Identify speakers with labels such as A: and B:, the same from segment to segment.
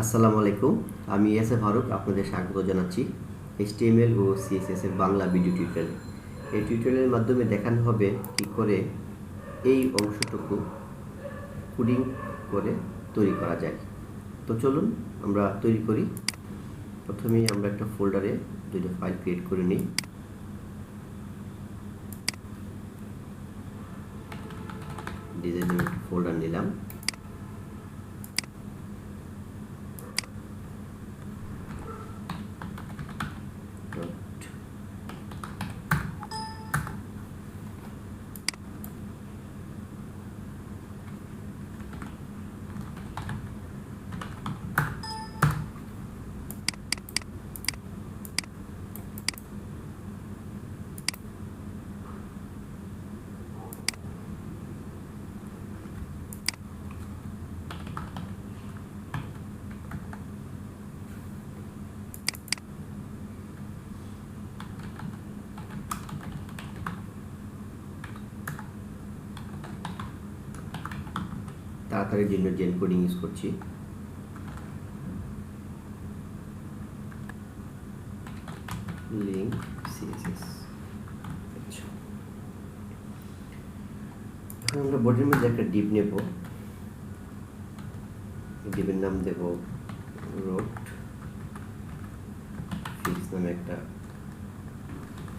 A: আসসালামু আলাইকুম। আমি এস এ ফারুক, আপনাদের স্বাগত জানাচ্ছি এইচটিএমএল ও সিএসএস এর বাংলা ভিডিও টিউটোরিয়াল এই টিউটোরিয়ালের মাধ্যমে দেখানো হবে কি করে এই অংশটুকু কোডিং করে তৈরি করা যায়। তো চলুন আমরা তৈরি করি। প্রথমেই আমরা একটা ফোল্ডারে দুটো ফাইল ক্রিয়েট করে নিই। ডিজাইনের ফোল্ডার নিলাম। তাড়াতাড়ির জন্য জেন কোডিং ইউজ করছি। লিঙ্ক সিএসএস আচ্ছা। আমরা বডির মধ্যে একটা ডিপ নেব। ডিপের নাম দেব রোড ফিক্স নামে একটা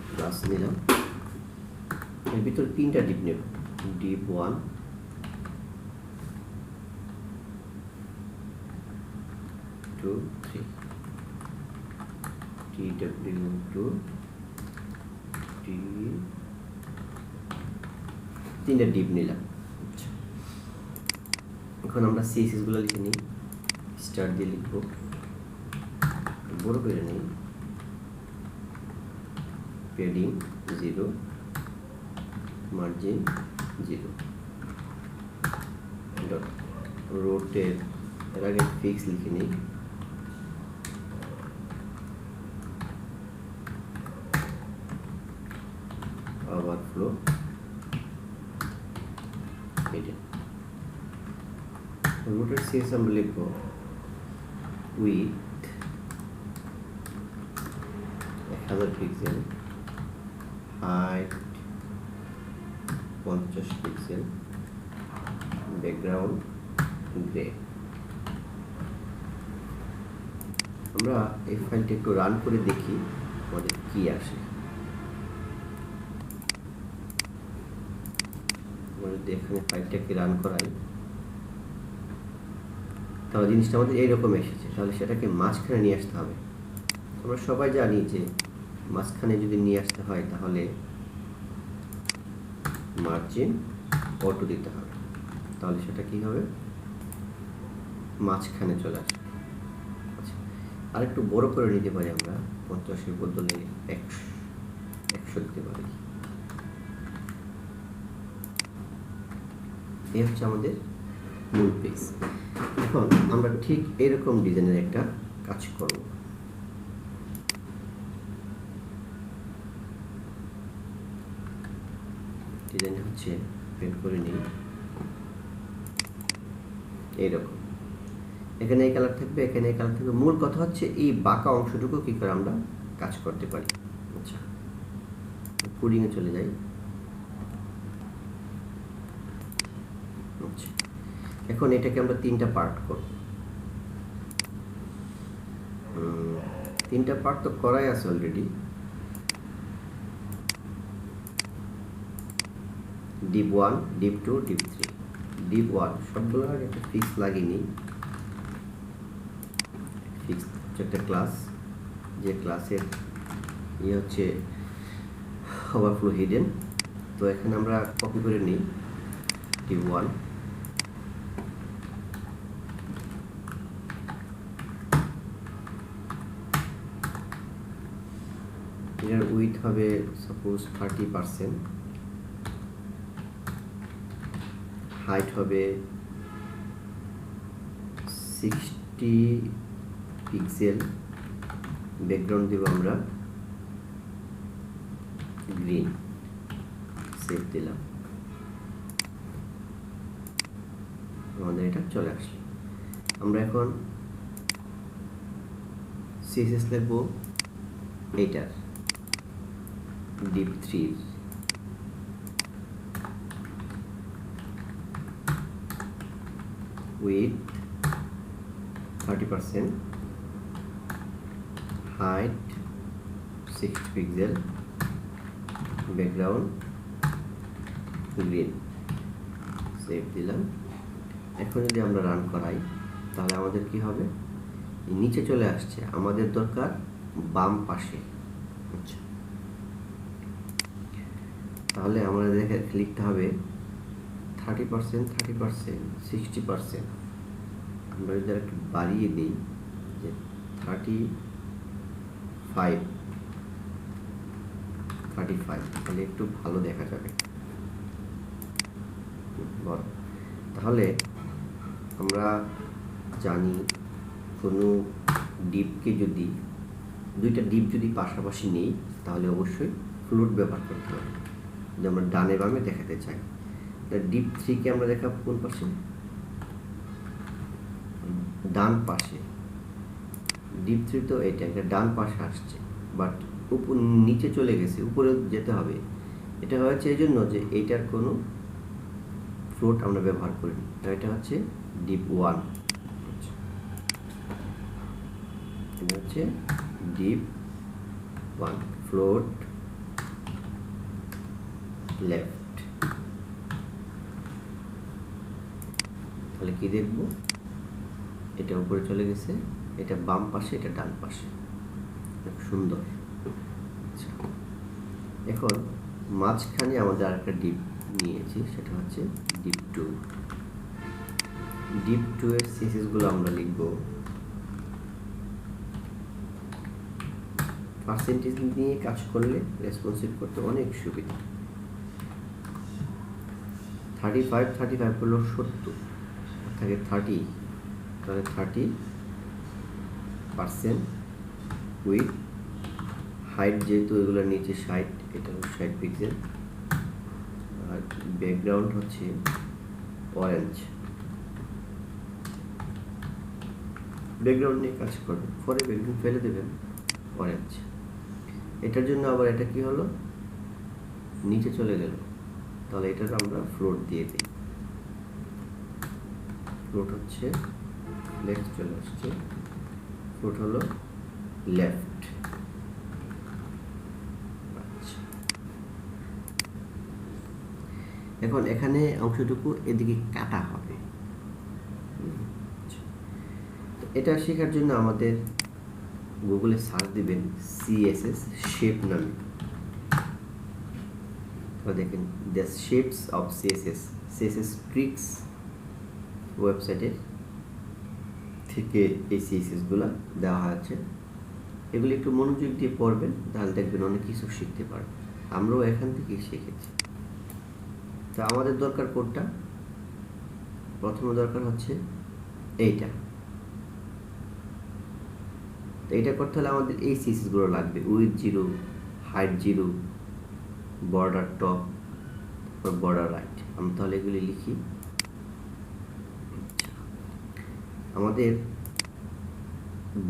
A: ক্লাস নিলাম। এর ভিতর তিনটা ডিপ নেব। Div one two, three. TW two T তিনটা ডিপ নিলাম এখন আমরা সিএসএসগুলো লিখে নিই স্টার্ট দিয়ে লিখব বড় করে নিই padding zero margin zero dot রোটের এর আগে ফিক্স লিখে নিই overflow hidden রুটের সিএস আমরা লিখব উইথ এক হাজার পিক্সেল হাইট পঞ্চাশ পিক্সেল ব্যাকগ্রাউন্ড গ্রে আমরা এই ফাইলটা একটু রান করে দেখি আমাদের কি আসে আমরা এখানে ফাইলটাকে রান করাই। তাহলে জিনিসটা আমাদের এইরকম এসেছে। তাহলে সেটাকে মাঝখানে নিয়ে আসতে হবে। আমরা সবাই জানি যে মাঝখানে যদি নিয়ে আসতে হয়, তাহলে মার্জিন অটো দিতে হবে। তাহলে সেটা কি হবে? মাঝখানে চলে আসবে। আচ্ছা আর একটু বড় করে নিতে পারি আমরা। পঞ্চাশের বদলে একশো একশো দিতে পারি। এই হচ্ছে আমাদের মূল পেজ এখন আমরা ঠিক এরকম ডিজাইনের একটা কাজ করব। ডিজাইন হচ্ছে প্রিন্ট করে নিই। এইরকম। এখানে এই কালার থাকবে, এখানে এই কালার থাকবে। মূল কথা হচ্ছে এই বাঁকা অংশটুকু কী করে আমরা কাজ করতে পারি? আচ্ছা কোডিংয়ে চলে যাই আচ্ছা এখন এটাকে আমরা তিনটা পার্ট করব। তিনটা পার্ট তো করাই আছে already div one div two div three div one সবগুলো একটা ফিক্স লাগিয়ে ফিক্স একটা ক্লাস যে ক্লাসের ইয়ে হচ্ছে ওভারফ্লো হিডেন তো এখানে আমরা কপি করে নিই। ডিপ ওয়ান এটার উইথ হবে সাপোজ থার্টি পারসেন্ট হাইট হবে সিক্সটি পিক্সেল ব্যাকগ্রাউন্ড দেব আমরা গ্রিন সেভ দিলাম। আমাদের এটা চলে আসলো। আমরা এখন সিএসএস লিখব এইটার ডিপ থ্রির width thirty percent height sixty pixel background green save দিলাম। এখন যদি আমরা রান করাই, তাহলে আমাদের কি হবে? নিচে চলে আসছে। আমাদের দরকার বাম পাশে। আচ্ছা। তাহলে আমাদের দেখে লিখতে হবে thirty percent thirty percent sixty percent আমরা যদি একটু বাড়িয়ে দিই যে থার্টি ফাইভ থার্টি ফাইভ তাহলে একটু ভালো দেখা যাবে। তাহলে আমরা জানি কোনো ডিপকে যদি, দুইটা ডিপ যদি পাশাপাশি নেই, তাহলে অবশ্যই ফ্লুট ব্যবহার করতে হবে। যদি আমরা ডানে বামে দেখাতে চাই। ডিপ থ্রিকে আমরা দেখাবো কোন পাশে? ডান পাশে। ডিপ থ্রি তো এটা এটা ডান পাশে আসছে। বাট উপর, নিচে চলে গেছে, উপরে যেতে হবে। এটা হয়েছে এই জন্য যে এইটার কোনো ফ্লোট আমরা ব্যবহার করিনি এটা হচ্ছে ডিপ ওয়ান এটা হচ্ছে ডিপ ওয়ান ফ্লোট লেফট তাহলে কি দেখব? এটা উপরে চলে গেছে, এটা বাম পাশে, এটা ডান পাশে। সুন্দর। আচ্ছা এখন মাঝখানে আমাদের আরেকটা ডিপ নিয়েছি, সেটা হচ্ছে ডিপ টু। ডিপ টু এর সিসিসগুলো আমরা লিখব। পার্সেন্টেজ নিয়ে কাজ করলে রেসপন্সিভ করতে অনেক সুবিধা। থার্টি ফাইভ থার্টি ফাইভ হলো সত্তর। থাকে থার্টি তাহলে থার্টি পার্সেন্ট উইথ হাইট যেহেতু এগুলোর নিচে ষাট, এটা ষাট পিক্সেল আর ব্যাকগ্রাউন্ড হচ্ছে অরেঞ্জ ব্যাকগ্রাউন্ড নিয়ে কাজ করবে। পরে ব্যাকগ্রাউন্ড ফেলে দেবেন অরেঞ্জ এটার জন্য আবার এটা কি হলো? নিচে চলে গেল। তাহলে এটার আমরা ফ্লোট দিয়ে দিই। ফ্লোট হচ্ছে লেফট চলে আসছে। ফ্লোট হলো লেফট আচ্ছা। এখন এখানে অংশটুকু এদিকে কাটা হবে। তো এটা শেখার জন্য আমাদের গুগলে সার্চ দিবেন সিএসএস শেপ নামে। তো দেখেন the shapes of CSS CSS tricks ওয়েবসাইটের থেকে এই সিএসএসগুলো দেওয়া আছে এগুলো একটু মনোযোগ দিয়ে পড়বেন, তাহলে দেখবেন অনেক কিছু শিখতে পারবেন। আমরাও এখান থেকেই শিখেছি। তো আমাদের দরকার কোডটা প্রথমে দরকার হচ্ছে এইটা। তো এটা করতে হলে আমাদের এই সিসিসগুলো লাগবে। Width zero height zero border top border right আমি তাহলে এগুলি লিখি। আমাদের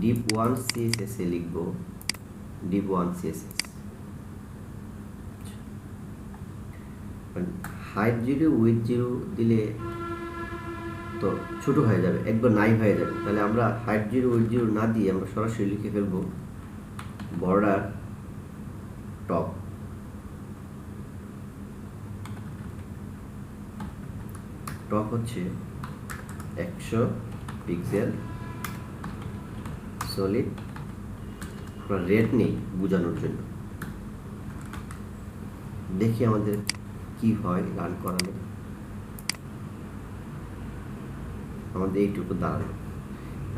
A: ডিপ ওয়ান সিএসএস এ লিখব। Div one CSS height zero width zero দিলে তো ছোট হয়ে যাবে, একবার নাই হয়ে যাবে। তাহলে আমরা হাইট জিরো উইথ জিরো না দিয়ে আমরা সরাসরি লিখে ফেলব। বর্ডার টপ টপ হচ্ছে একশো পিক্সেল সলিড আমরা রেড নেই বোঝানোর জন্য। দেখি আমাদের কি হয় রান করালে। আমাদের এইটুকু দাঁড়াল।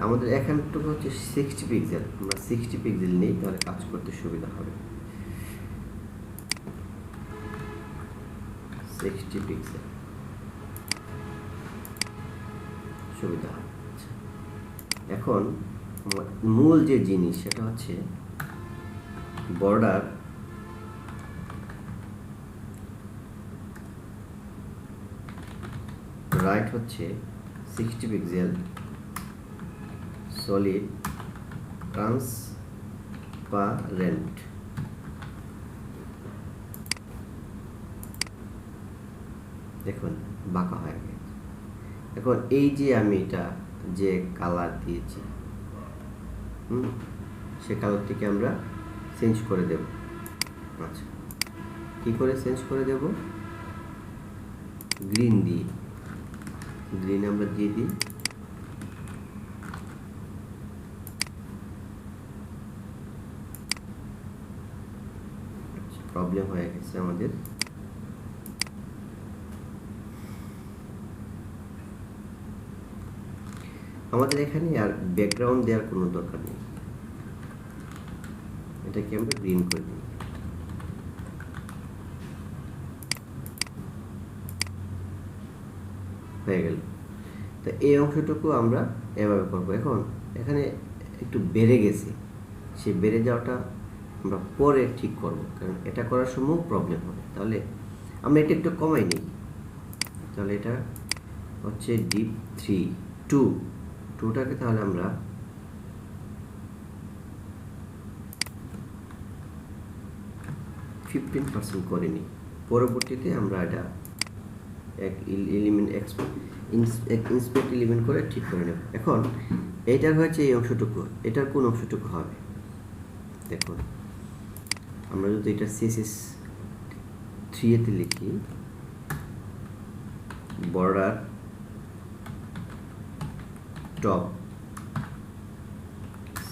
A: আমাদের এখানটুকু হচ্ছে সিক্সটি পিক্সেল আমরা সিক্সটি পিক্সেল নেই, তাহলে কাজ করতে সুবিধা হবে। সিক্সটি পিক্সেল সুবিধা। এখন মূল যে জিনিস সেটা হচ্ছে বর্ডার রাইট হচ্ছে sixty pixel solid trans transparent দেখুন, বাঁকা হয়ে গেছে এখন এই যে আমি এটা যে কালার দিয়েছি, হুম, সে কালারটিকে আমরা চেঞ্জ করে দেব। আচ্ছা কি করে চেঞ্জ করে দেব? গ্রিন দিয়ে। গ্রিন আমরা দিয়ে দিই। প্রবলেম হয়ে গেছে আমাদের। আমাদের এখানে আর ব্যাকগ্রাউন্ড দেওয়ার কোনো দরকার নেই। এটাকে আমরা গ্রিন করে দিই। হয়ে গেল। তো এই অংশটুকু আমরা এভাবে করব। এখন এখানে একটু বেড়ে গেছে। সে বেড়ে যাওয়াটা আমরা পরে ঠিক করব। কারণ এটা করার সময় প্রবলেম হবে। তাহলে আমরা এটা একটু কমাই নিই। তাহলে এটা হচ্ছে ডিপ থ্রি টু টুটাকে তাহলে আমরা ফিফটিন পার্সেন্ট করে নিই। পরবর্তীতে আমরা এটা এক এলিমেন্ট এক ইন্সপেক্ট এলিমেন্ট করে ঠিক করে নেব। এখন এইটার হয়েছে এই অংশটুকু, এটার কোন অংশটুকু হবে? দেখুন, আমরা যদি এটা সিএসএস থ্রি এতে লিখি border top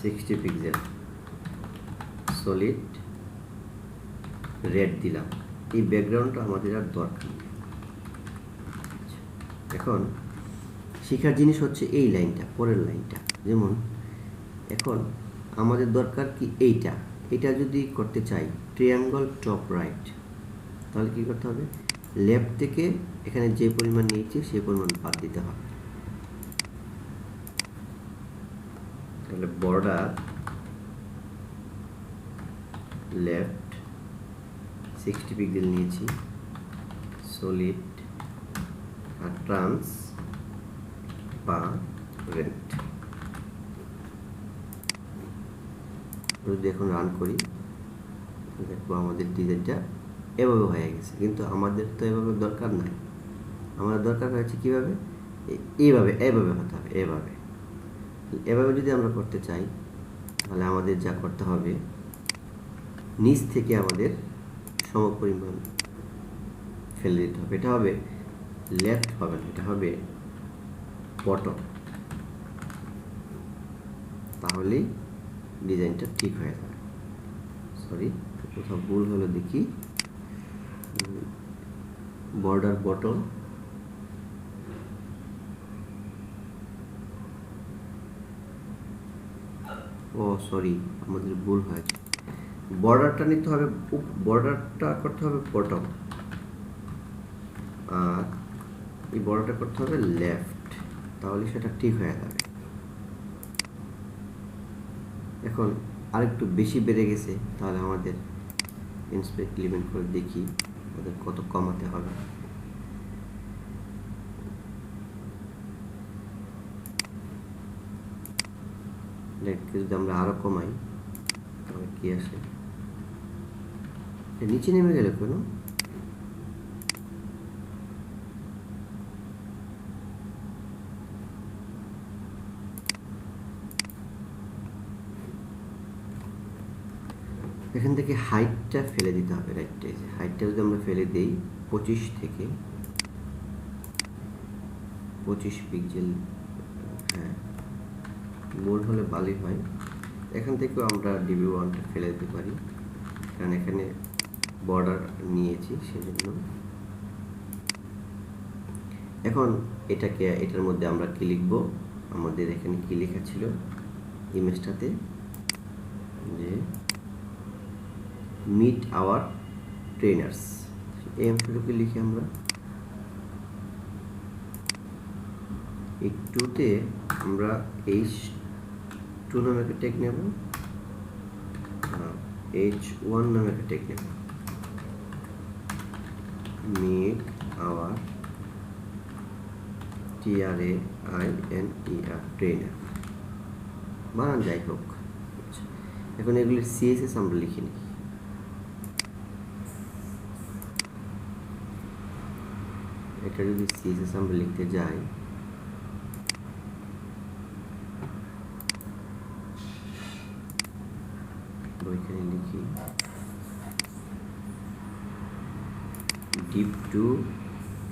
A: sixty pixel solid red দিলাম। এই ব্যাকগ্রাউন্ডটা আমাদের আর দরকার নেই। এখন শেখার জিনিস হচ্ছে এই লাইনটা, পরের লাইনটা। যেমন এখন আমাদের দরকার কি এইটা। এটা যদি করতে চাই ট্রিয়াঙ্গল টপ রাইট তাহলে কি করতে হবে? লেফট থেকে এখানে যে পরিমাণ নিয়েছি সেই পরিমাণ বাদ দিতে হবে। তাহলে বর্ডার লেফট সিক্সটি পিক্সেল নিয়েছি সলিড আর ট্রান্স বা রেন্ট যদি এখন রান করি, দেখব আমাদের ডিজাইনটা এভাবে হয়ে গেছে, কিন্তু আমাদের তো এভাবে দরকার নাই। আমাদের দরকার হয়েছে কীভাবে? এইভাবে এভাবে হতে হবে, এভাবে। এভাবে যদি আমরা করতে চাই, তাহলে আমাদের যা করতে হবে, নিচ থেকে আমাদের সমপরিমাণ ফেলে দিতে হবে। এটা হবে লেফট হবে না, এটা হবে বটম তাহলেই ডিজাইনটা ঠিক হয়ে যাবে। সরি কোথাও ভুল হলো দেখি। বর্ডার বটম ও সরি আমাদের ভুল হয়েছে। বর্ডারটা নিতে হবে বর্ডারটা করতে হবে বটম আর এই বর্ডারটা করতে হবে লেফট তাহলে সেটা ঠিক হয়ে যাবে। এখন আরেকটু বেশি বেড়ে গেছে, তাহলে আমাদের ইন্সপেক্ট লিমিট করে দেখি আমাদের কত কমাতে হবে। লেটকে যদি আমরা আরও কমাই, তাহলে কি আসে? নিচে নেমে গেলে কোনো? এখান থেকে হাইটটা ফেলে দিতে হবে রাইটটা হাইটটা যদি আমরা ফেলে দিই, পঁচিশ থেকে পঁচিশ পিক্সেল মোর হলে ভালোই হয়। এখান থেকেও আমরা ডিবি ওয়ানটা ফেলে দিতে পারি। কারণ এখানে বর্ডার নিয়েছি সেজন্য। এখন এটাকে, এটার মধ্যে আমরা কি লিখব? আমাদের এখানে কি লেখা ছিল? ইমেজটাতে। যে মিট আওয়ার ট্রেনার্স এই অংশটুকু লিখে আমরা। একটুতে আমরা এইচ টু নামে একটা টেক নেব। এইচ ওয়ান নামে একটা টেক নেব। Meet our A I N E R trainer বানান যাই হোক। এখন এগুলির সিএসএস আমরা লিখে নিই। এটা যদি সিএসএস আমরা লিখতে যাই লিখি div two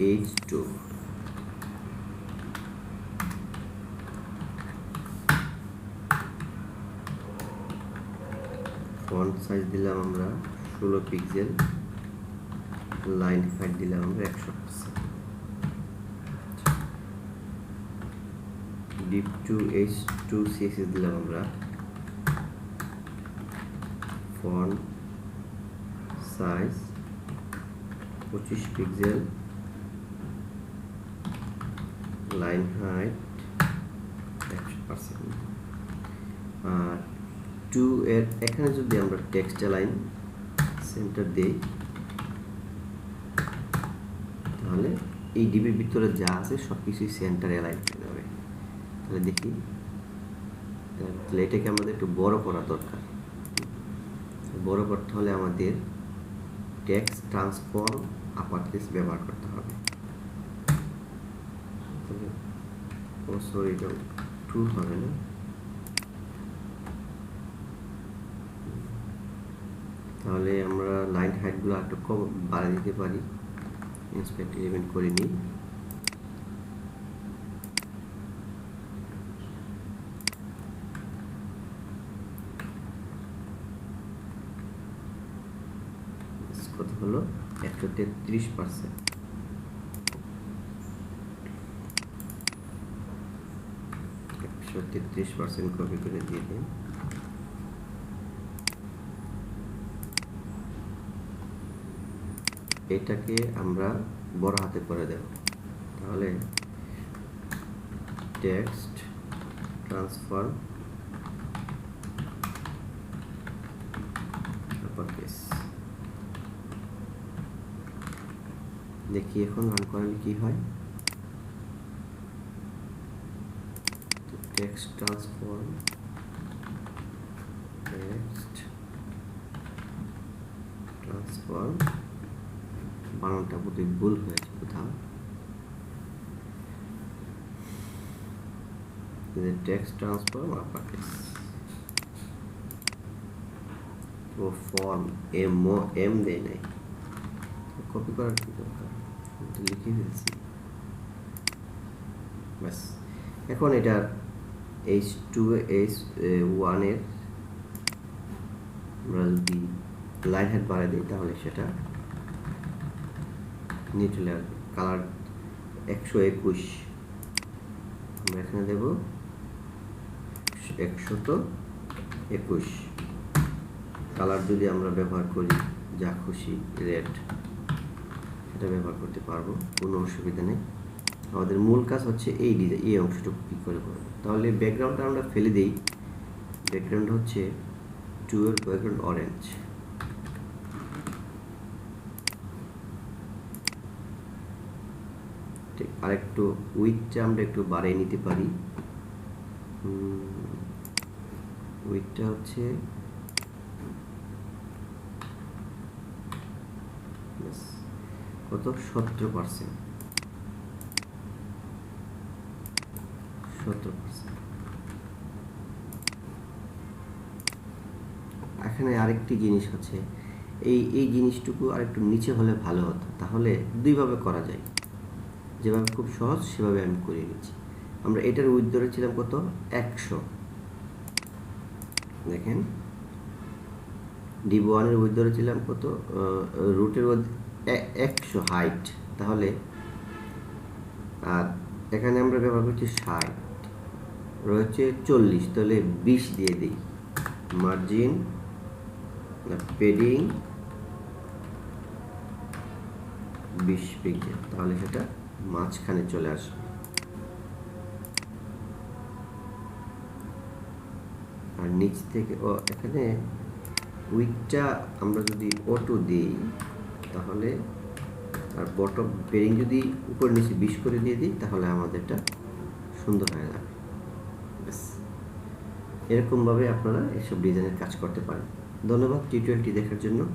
A: H two font size দিলাম আমরা ষোলো পিক্সেল লাইন হাইট দিলাম আমরা একশো percent div two H two CSS দিলাম আমরা ফন্ট সাইজ পঁচিশ পিক্সেল লাইন হাইট একশো পার্সেন্ট। আর টু এর, এখানে যদি আমরা টেক্সট লাইন সেন্টার দিই, তাহলে এই ডিবির ভিতরে যা আছে সব কিছুই সেন্টারে অ্যালাইন হয়ে যাবে। তাহলে দেখি, তাহলে এটাকে আমাদের একটু বড় করা দরকার। বড় করতে হলে আমাদের টেক্সট ট্রান্সফর্ম আপার কেস ব্যবহার করতে হবে। ও সরি হবে না। তাহলে আমরা লাইন হাইটগুলো একটু কম বাড়িয়ে দিতে পারি। ইন্সপেক্ট ইভেন্ট করে নিই কত হলো একশো তেত্রিশ পার্সেন্ট একশো তেত্রিশ পার্সেন্ট কপি করে দিয়ে দিন। এটাকে আমরা বড় হাতে করে দেব। তাহলে টেক্সট ট্রান্সফার দেখি এখন রান করলে কি হয়? টেক্সট ট্রান্সফর্ম টেক্সট ট্রান্সফর্ম বানানটা বোধহয় ভুল হয়েছে কোথাও। Text transform upper form M O M দেয় নাই। কপি করার কি দরকার? লিখে ফেলছি ব্যাস এখন এটার এইচ টু এইচ ওয়ানের আমরা যদি লাইন হেড বাড়াই দিই, তাহলে সেটা নিয়ে কালার একশো একুশ, আমরা এখানে দেব একশত একুশ। কালার যদি আমরা ব্যবহার করি, যা খুশি রেড সেটা ব্যবহার করতে পারব, কোনো অসুবিধা নেই। আমাদের মূল কাজ হচ্ছে এই ডিজাইন এই অংশটুকু কী করে করব তাহলে ব্যাকগ্রাউন্ডটা আমরা ফেলে দিই। ব্যাকগ্রাউন্ড হচ্ছে টুয়েলভ ব্যাকগ্রাউন্ড অরেঞ্জ ঠিক, আরেকটু উইথটা আমরা একটু বাড়িয়ে নিতে পারি। উইথটা হচ্ছে কত সতেরো পার্সেন্ট সতেরো পার্সেন্ট এখানে আরেকটি জিনিস আছে। এই এই জিনিসটুকু আরেকটু নিচে হলে ভালো হতো। তাহলে দুইভাবে করা যায়। যেভাবে খুব সহজ, সেভাবে আমি করে নিচ্ছি। আমরা এটার উইথ ধরেছিলাম কত? একশো। দেখেন। ডি ওয়ানের উইথ ধরেছিলাম কত? রুটের একশো হাইট তাহলে, আর এখানে আমরা ব্যবহার করছি ষাট, রয়েছে চল্লিশ, তাহলে বিশ দিয়ে দিই। মার্জিন পেডিং বিশ পিক্সেল তাহলে সেটা মাঝখানে চলে আসবে। আর নিচ থেকে, ও, এখানে উইকটা আমরা যদি অটো দিই তাহলে আর বটম বেরিং যদি উপর নিচে বিশ করে দিয়ে দিই, তাহলে আমাদেরটা সুন্দর হয়ে যাবে। ব্যাস। এরকমভাবে আপনারা এসব ডিজাইনের কাজ করতে পারেন। ধন্যবাদ টিউটোরিয়ালটি দেখার জন্য।